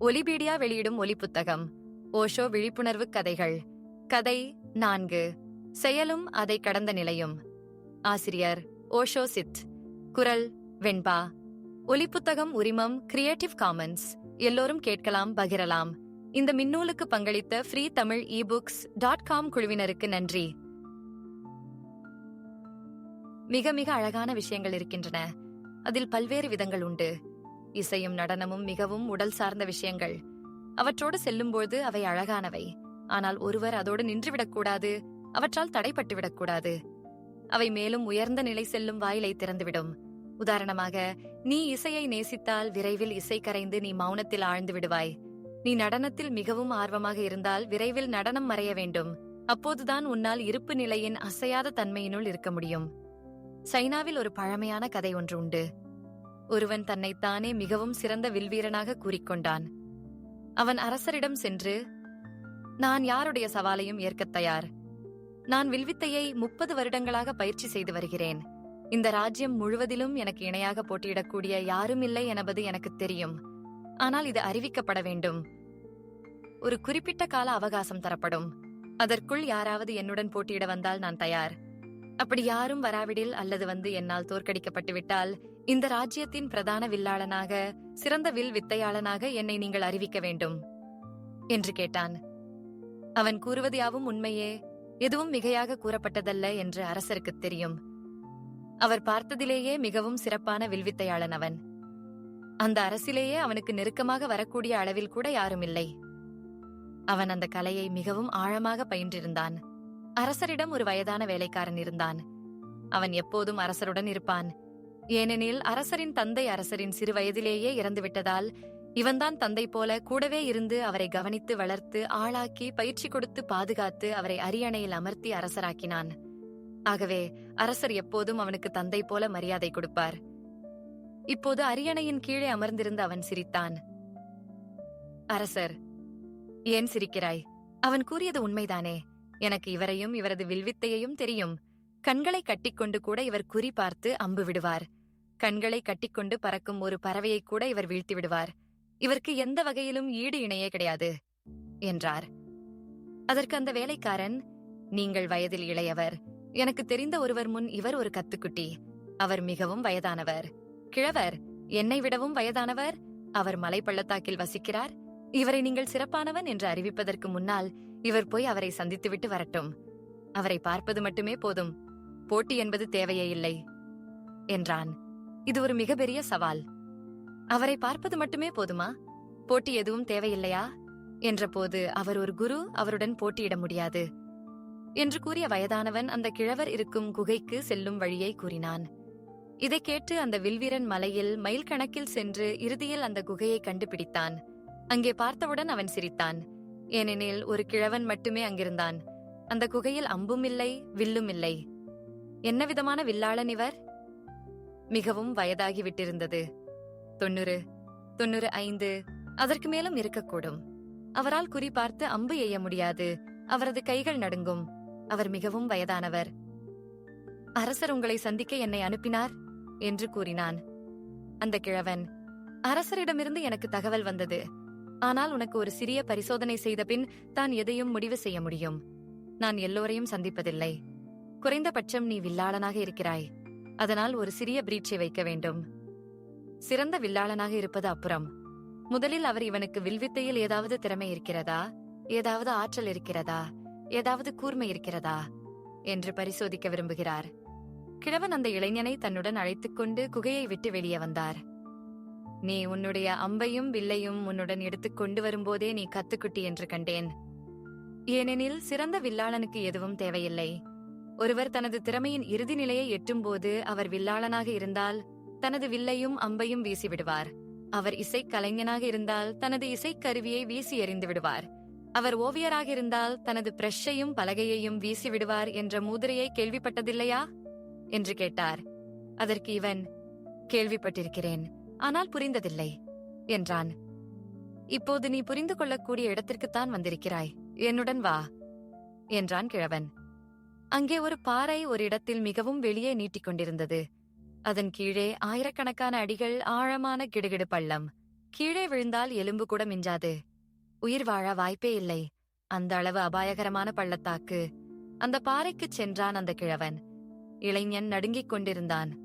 ஒலிபீடியா வெளியிடும் ஒலி புத்தகம் ஓஷோ விழிப்புணர்வு கதைகள். கதை நான்கு செயலும் அதை கடந்த நிலையும். ஆசிரியர் ஓஷோ சித். குரல் வெண்பா. ஒலிப்புத்தகம் உரிமம் கிரியேட்டிவ் காமன்ஸ் எல்லோரும் கேட்கலாம் பகிரலாம். இந்த மின்னூலுக்கு பங்களித்த free Tamil e books dot com குழுவினருக்கு நன்றி. மிக மிக அழகான விஷயங்கள் இருக்கின்றன. அதில் பல்வேறு விதங்கள் உண்டு. இசையும் நடனமும் மிகவும் உடல் சார்ந்த விஷயங்கள். அவற்றோடு செல்லும்போது அவை அழகானவை. ஆனால் ஒருவர் அதோடு நின்றுவிடக்கூடாது அவற்றால் தடைப்பட்டு விடக்கூடாது அவை மேலும் உயர்ந்த நிலை செல்லும் வாயிலை திறந்துவிடும். உதாரணமாக நீ இசையை நேசித்தால் விரைவில் இசை கரைந்து நீ மௌனத்தில் ஆழ்ந்து விடுவாய். நீ நடனத்தில் மிகவும் ஆர்வமாக இருந்தால் விரைவில் நடனம் மறைய வேண்டும். அப்போதுதான் உன்னால் இருப்பு நிலையின் அசையாத தன்மையினுள் இருக்க முடியும். சைனாவில் ஒரு பழமையான கதை ஒன்று உண்டு. ஒருவன் தன்னைத்தானே மிகவும் சிறந்த வில்வீரனாக கூறிக்கொண்டான். அவன் அரசரிடம் சென்று நான் யாருடைய சவாலையும் ஏற்கத் தயார். நான் வில்வித்தையை முப்பது வருடங்களாக பயிற்சி செய்து வருகிறேன். இந்த ராஜ்யம் முழுவதிலும் எனக்கு இணையாக போட்டியிடக்கூடிய யாரும் இல்லை என்பது எனக்கு தெரியும். ஆனால் இது அறிவிக்கப்பட வேண்டும். ஒரு குறிப்பிட்ட கால அவகாசம் தரப்படும். அதற்குள் யாராவது என்னுடன் போட்டியிட வந்தால் நான் தயார். அப்படி யாரும் வராவிடில் அல்லது வந்து என்னால் தோற்கடிக்கப்பட்டுவிட்டால் இந்த ராஜ்யத்தின் பிரதான வில்லாளனாக சிறந்த வில் வித்தையாளனாக என்னை நீங்கள் அறிவிக்க வேண்டும் என்று கேட்டான். அவன் கூறுவது யாவும் உண்மையே எதுவும் மிகையாக கூறப்பட்டதல்ல என்று அரசருக்குத் தெரியும். அவர் பார்த்ததிலேயே மிகவும் சிறப்பான வில்வித்தையாளன் அவன். அந்த அரசிலேயே அவனுக்கு நெருக்கமாக வரக்கூடிய அளவில் கூட யாரும் இல்லை அவன் அந்த கலையை மிகவும் ஆழமாக பயின்றிருந்தான். அரசரிடம் ஒரு வயதான வேலைக்காரன் இருந்தான். அவன் எப்போதும் அரசருடன் இருப்பான். ஏனெனில் அரசரின் தந்தை அரசரின் சிறு வயதிலேயே இறந்துவிட்டதால் இவன்தான் தந்தை போல கூடவே இருந்து அவரை கவனித்து வளர்த்து ஆளாக்கி பயிற்சி கொடுத்து பாதுகாத்து அவரை அரியணையில் அமர்த்தி அரசராக்கினான். ஆகவே அரசர் எப்போதும் அவனுக்கு தந்தை போல மரியாதை கொடுப்பார். இப்போது அரியணையின் கீழே அமர்ந்திருந்த அவன் சிரித்தான். அரசர் ஏன் சிரிக்கிறாய்? அவன் கூறியது உண்மைதானே? எனக்கு இவரையும் இவரது வில்வித்தையையும் தெரியும். கண்களை கட்டிக்கொண்டு கூட இவர் குறி பார்த்து அம்பு விடுவார். கண்களை கட்டிக்கொண்டு பறக்கும் ஒரு பறவையை கூட இவர் வீழ்த்தி விடுவார். இவருக்கு எந்த வகையிலும் ஈடு இணையே கிடையாது என்றார். அதற்கு அந்த வேலைக்காரன் நீங்கள் வயதில் இளையவர். எனக்கு தெரிந்த ஒருவர் முன் இவர் ஒரு கத்துக்குட்டி. அவர் மிகவும் வயதானவர். கிழவர் என்னை விடவும் வயதானவர். அவர் மலை பள்ளத்தாக்கில் வசிக்கிறார். இவரை நீங்கள் சிறப்பானவன் என்று அறிவிப்பதற்கு முன்னால் இவர் போய் அவரை சந்தித்துவிட்டு வரட்டும். அவரை பார்ப்பது மட்டுமே போதும். போட்டி என்பது தேவையே இல்லை என்றான். இது ஒரு மிகப்பெரிய சவால். அவரை பார்ப்பது மட்டுமே போதுமா? போட்டி எதுவும் தேவையில்லையா? என்றபோது அவர் ஒரு குரு அவருடன் போட்டியிட முடியாது. என்று கூறிய வயதானவன் அந்த கிழவர் இருக்கும் குகைக்கு செல்லும் வழியை கூறினான். இதைக் கேட்டு அந்த வில்வீரன் மலையில் மைல் கணக்கில் சென்று இறுதியில் அந்த குகையை கண்டுபிடித்தான். அங்கே பார்த்தவுடன் அவன் சிரித்தான். ஏனெனில் ஒரு கிழவன் மட்டுமே அங்கிருந்தான். அந்த குகையில் அம்பும் இல்லை வில்லும் இல்லை. என்ன விதமான வில்லாளன் இவர்? மிகவும் வயதாகிவிட்டிருந்தது. தொண்ணூறு தொண்ணூறு ஐந்து அதற்கு மேலும் இருக்கக்கூடும். அவரால் குறிபார்த்து அம்பு எய்ய முடியாது. அவரது கைகள் நடுங்கும். அவர் மிகவும் வயதானவர். அரசர் உங்களை சந்திக்க என்னை அனுப்பினார்? என்று கூறினான். அந்த கிழவன் அரசரிடமிருந்து எனக்கு தகவல் வந்தது. ஆனால் உனக்கு ஒரு சிறிய பரிசோதனை செய்த பின் தான் எதையும் முடிவு செய்ய முடியும். நான் எல்லோரையும் சந்திப்பதில்லை. குறைந்தபட்சம் நீ வில்லாளனாக இருக்கிறாய். அதனால் ஒரு சிறிய பிரீட்சை வைக்க வேண்டும். சிறந்த வில்லாளனாக இருப்பது அப்புறம். முதலில் அவர் இவனுக்கு வில்வித்தையில் ஏதாவது திறமை இருக்கிறதா? ஏதாவது ஆற்றல் இருக்கிறதா? ஏதாவது கூர்மை இருக்கிறதா? என்று பரிசோதிக்க விரும்புகிறார். கிழவன் அந்த இளைஞனை தன்னுடன் அழைத்துக் கொண்டு குகையை விட்டு வெளியே வந்தார். நீ உன்னுடைய அம்பையும் வில்லையும் உன்னுடன் எடுத்துக் கொண்டு வரும்போதே நீ கத்துக்குட்டி என்று கண்டேன். ஏனெனில் சிறந்த வில்லாளனுக்கு எதுவும் தேவையில்லை. ஒருவர் தனது திறமையின் இறுதி நிலையை எட்டும்போது அவர் வில்லாளனாக இருந்தால் தனது வில்லையும் அம்பையும் வீசிவிடுவார். அவர் இசைக் கலைஞனாக இருந்தால் தனது இசைக்கருவியை வீசி எறிந்து விடுவார். அவர் ஓவியராக இருந்தால் தனது பிரஷ்ஷையும் பலகையையும் வீசி விடுவார் என்ற மூதிரையை கேள்விப்பட்டதில்லையா? என்று கேட்டார். அதற்கு இவன் கேள்விப்பட்டிருக்கிறேன் ஆனால் புரிந்ததில்லை என்றான். இப்போது நீ புரிந்து கொள்ளக்கூடிய இடத்திற்குத்தான் வந்திருக்கிறாய். என்னுடன் வா என்றான் கிழவன். அங்கே ஒரு பாறை ஒரு இடத்தில் மிகவும் வெளியே நீட்டிக் கொண்டிருந்தது. அதன் கீழே ஆயிரக்கணக்கான அடிகள் ஆழமான கிடுகிடு பள்ளம். கீழே விழுந்தால் எலும்பு கூட மிஞ்சாது. உயிர் வாழ வாய்ப்பே இல்லை. அந்த அளவு அபாயகரமான பள்ளத்தாக்கு. அந்த பாறைக்குச் சென்றான் அந்த கிழவன். இளைஞன் நடுங்கிக் கொண்டிருந்தான்.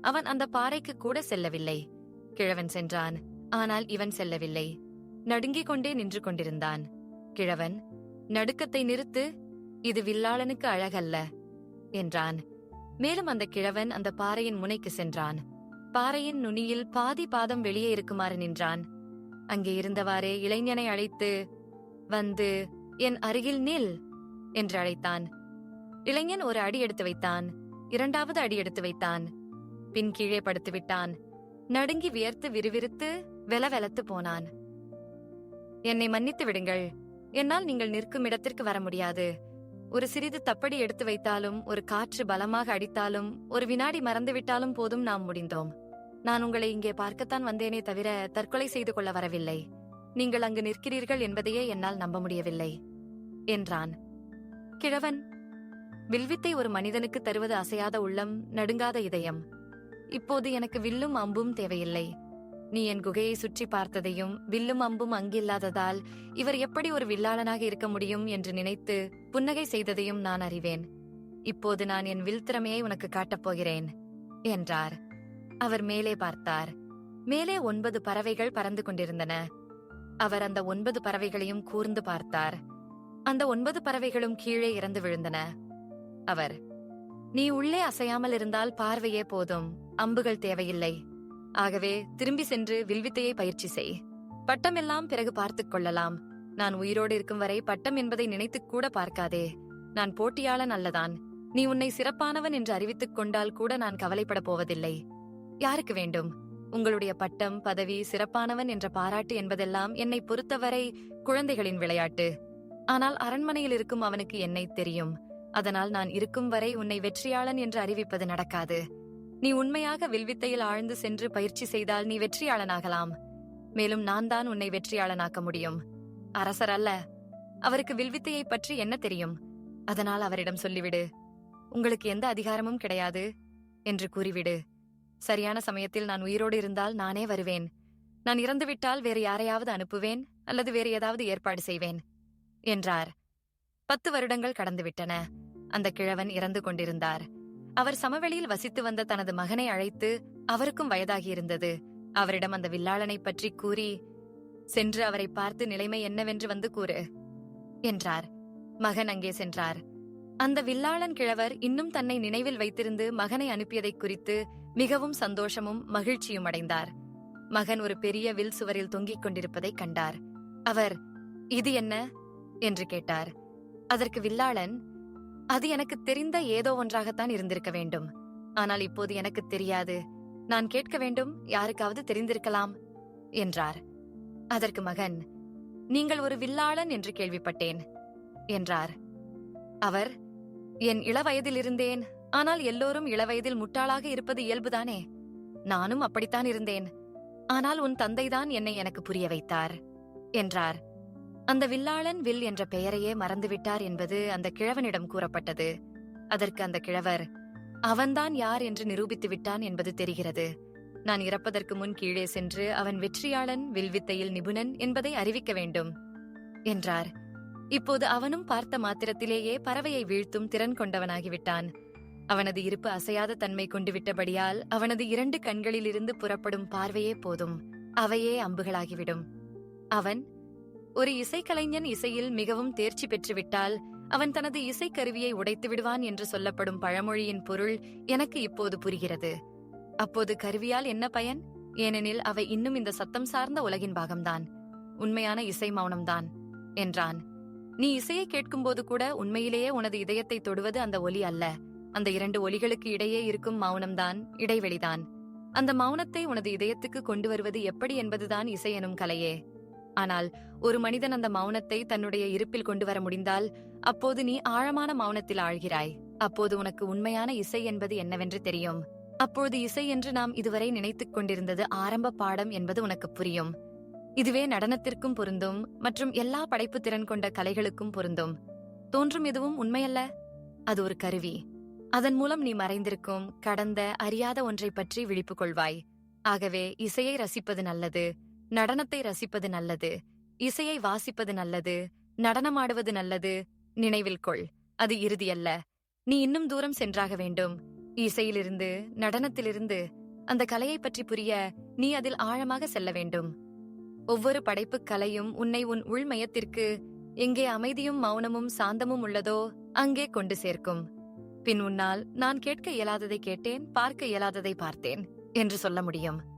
அவன் அந்த பாறைக்கு கூட செல்லவில்லை. கிழவன் சென்றான். ஆனால் இவன் செல்லவில்லை. நடுங்கிக் கொண்டே நின்று கொண்டிருந்தான். கிழவன் நடுக்கத்தை நிறுத்து இது வில்லாளனுக்கு அழகல்ல என்றான். மேலும் அந்த கிழவன் அந்த பாறையின் முனைக்கு சென்றான். பாறையின் நுனியில் பாதி பாதம் வெளியே இருக்குமாறு நின்றான். அங்கே இருந்தவாறே இளைஞனை அழைத்து வந்து என் அருகில் நில் என்று அழைத்தான். இளைஞன் ஒரு அடி எடுத்து வைத்தான். இரண்டாவது அடி எடுத்து வைத்தான். பின் கீழே படுத்து விட்டான். நடுங்கி வியர்த்து விறுவிறுத்து வெலவெலத்து போனான். என்னை மன்னித்து விடுங்கள். என்னால் நீங்கள் நிற்கும் இடத்திற்கு வர முடியாது. ஒரு சிறிது தப்படி எடுத்து வைத்தாலும் ஒரு காற்று பலமாக அடித்தாலும் ஒரு வினாடி மறந்துவிட்டாலும் போதும் நாம் முடிந்தோம். நான் உங்களை இங்கே பார்க்கத்தான் வந்தேனே தவிர தற்கொலை செய்து கொள்ள வரவில்லை. நீங்கள் அங்கு நிற்கிறீர்கள் என்பதையே என்னால் நம்ப முடியவில்லை என்றான். கிழவன் வில்வித்தை ஒரு மனிதனுக்கு தருவது அசையாத உள்ளம் நடுங்காத இதயம். இப்போது எனக்கு வில்லும் அம்பும் தேவையில்லை. நீ என் குகையை சுற்றி பார்த்ததையும் வில்லும் அம்பும் அங்கில்லாததால் இவர் எப்படி ஒரு வில்லாளனாக இருக்க முடியும் என்று நினைத்து புன்னகை செய்ததையும் நான் அறிவேன். இப்போது நான் என் வில் திறமையை உனக்கு காட்டப் போகிறேன் என்றார். அவர் மேலே பார்த்தார். மேலே ஒன்பது பறவைகள் பறந்து கொண்டிருந்தன. அவர் அந்த ஒன்பது பறவைகளையும் கூர்ந்து பார்த்தார். அந்த ஒன்பது பறவைகளும் கீழே இறந்து விழுந்தன. அவர் நீ உள்ளே அசையாமல் இருந்தால் பார்வையே போதும் அம்புகள் தேவையில்லை. ஆகவே திரும்பி சென்று வில்வித்தையை பயிற்சி செய். பட்டமெல்லாம் பிறகு பார்த்துக் கொள்ளலாம். நான் உயிரோடு இருக்கும் வரை பட்டம் என்பதை நினைத்துக் கூட பார்க்காதே. நான் போட்டியாளன் அல்லதான். நீ உன்னை சிறப்பானவன் என்று அறிவித்துக் கொண்டால் கூட நான் கவலைப்படப் போவதில்லை. யாருக்கு வேண்டும்? உங்களுடைய பட்டம் பதவி சிறப்பானவன் என்ற பாராட்டு என்பதெல்லாம் என்னை பொறுத்தவரை குழந்தைகளின் விளையாட்டு. ஆனால் அரண்மனையில் இருக்கும் அவனுக்கு என்னை தெரியும். அதனால் நான் இருக்கும் வரை உன்னை வெற்றியாளன் என்று அறிவிப்பது நடக்காது. நீ உண்மையாக வில்வித்தையில் ஆழ்ந்து சென்று பயிற்சி செய்தால் நீ வெற்றியாளனாகலாம். மேலும் நான் தான் உன்னை வெற்றியாளனாக்க முடியும். அரசர் அல்ல அவருக்கு வில்வித்தையை பற்றி என்ன தெரியும்? அதனால் அவரிடம் சொல்லிவிடு. உங்களுக்கு எந்த அதிகாரமும் கிடையாது என்று கூறிவிடு. சரியான சமயத்தில் நான் உயிரோடு இருந்தால் நானே வருவேன். நான் இறந்துவிட்டால் வேறு யாரையாவது அனுப்புவேன் அல்லது வேறு ஏதாவது ஏற்பாடு செய்வேன் என்றார். பத்து வருடங்கள் கடந்துவிட்டன. அந்த கிழவன் இறந்து கொண்டிருந்தார். அவர் சமவெளியில் வசித்து வந்த தனது மகனை அழைத்து அவருக்கும் வயதாகியிருந்தது. அவரிடம் அந்த வில்லாளனை பற்றி கூறி சென்று அவரை பார்த்து நிலைமை என்னவென்று வந்து கூறு என்றார். மகன் அங்கே சென்றார். அந்த வில்லாளன் கிழவர் இன்னும் தன்னை நினைவில் வைத்திருந்து மகனை அனுப்பியதைக் குறித்து மிகவும் சந்தோஷமும் மகிழ்ச்சியும் அடைந்தார். மகன் ஒரு பெரிய வில் சுவரில் தொங்கிக் கொண்டிருப்பதைக் கண்டார். அவர் இது என்ன? என்று கேட்டார். அதற்கு வில்லாளன் அது எனக்கு தெரிந்த ஏதோ ஒன்றாகத்தான் இருந்திருக்க வேண்டும். ஆனால் இப்போது எனக்கு தெரியாது. நான் கேட்க வேண்டும் யாருக்காவது தெரிந்திருக்கலாம் என்றார். அதற்கு மகன் நீங்கள் ஒரு வில்லாளன் என்று கேள்விப்பட்டேன் என்றார். அவர் என் இளவயதில் இருந்தேன் ஆனால் எல்லோரும் இளவயதில் முட்டாளாக இருப்பது இயல்புதானே? நானும் அப்படித்தான் இருந்தேன். ஆனால் உன் தந்தைதான் என்னை எனக்கு புரிய வைத்தார் என்றார். அந்த வில்லாளன் வில் என்ற பெயரையே மறந்துவிட்டார் என்பது அந்த கிழவனிடம் கூறப்பட்டது. அதற்கு அந்த கிழவர் அவன்தான் யார் என்று நிரூபித்து விட்டான் என்பது தெரிகிறது. நான் இறப்பதற்கு முன் கீழே சென்று அவன் வெற்றியாளன் வில்வித்தையில் நிபுணன் என்பதை அறிவிக்க வேண்டும் என்றார். இப்போது அவனும் பார்த்த மாத்திரத்திலேயே பறவையை வீழ்த்தும் திறன் கொண்டவனாகிவிட்டான். அவனது இருப்பு அசையாத தன்மை கொண்டு விட்டபடியால் அவனது இரண்டு கண்களிலிருந்து புறப்படும் பார்வையே போதும். அவையே அம்புகளாகிவிடும். அவன் ஒரு இசைக்கலைஞன் இசையில் மிகவும் தேர்ச்சி பெற்றுவிட்டால் அவன் தனது இசைக்கருவியை உடைத்து விடுவான் என்று சொல்லப்படும் பழமொழியின் பொருள் எனக்கு இப்போது புரிகிறது. அப்போது கருவியால் என்ன பயன்? ஏனெனில் அவை இன்னும் இந்த சத்தம் சார்ந்த உலகின் பாகம்தான். உண்மையான இசை மௌனம்தான் என்றான். நீ இசையை கேட்கும்போது கூட உண்மையிலேயே உனது இதயத்தை தொடுவது அந்த ஒலி அல்ல. அந்த இரண்டு ஒலிகளுக்கு இடையே இருக்கும் மௌனம்தான் இடைவெளிதான். அந்த மௌனத்தை உனது இதயத்துக்கு கொண்டு வருவது எப்படி என்பதுதான் இசை எனும் கலையே. ஆனால் ஒரு மனிதன் அந்த மௌனத்தை தன்னுடைய இருப்பில் கொண்டு வர முடிந்தால் அப்போது நீ ஆழமான மௌனத்தில் ஆழ்கிறாய். அப்போது உனக்கு உண்மையான இசை என்பது என்னவென்று தெரியும். அப்போது இசை என்று நாம் இதுவரை நினைத்துக் கொண்டிருந்தது ஆரம்ப பாடம் என்பது உனக்கு புரியும். இதுவே நடனத்திற்கும் பொருந்தும் மற்றும் எல்லா படைப்பு திறன் கொண்ட கலைகளுக்கும் பொருந்தும். தோன்றும் எதுவும் உண்மையல்ல? அது ஒரு கருவி. அதன் மூலம் நீ மறைந்திருக்கும் கடந்த அறியாத ஒன்றை பற்றி விழிப்பு கொள்வாய். ஆகவே இசையை ரசிப்பது நல்லது. நடனத்தை ரசிப்பது நல்லது. இசையை வாசிப்பது நல்லது. நடனமாடுவது நல்லது. நினைவில் கொள். அது இறுதியல்ல. நீ இன்னும் தூரம் சென்றாக வேண்டும். இசையிலிருந்து நடனத்திலிருந்து அந்த கலையைப் பற்றி புரிய நீ அதில் ஆழமாக செல்ல வேண்டும். ஒவ்வொரு படைப்புக் கலையும் உன்னை உன் உள்மயத்திற்கு எங்கே அமைதியும் மௌனமும் சாந்தமும் உள்ளதோ அங்கே கொண்டு சேர்க்கும். பின் உன்னால் நான் கேட்க இயலாததை கேட்டேன் பார்க்க இயலாததை பார்த்தேன் என்று சொல்ல முடியும்.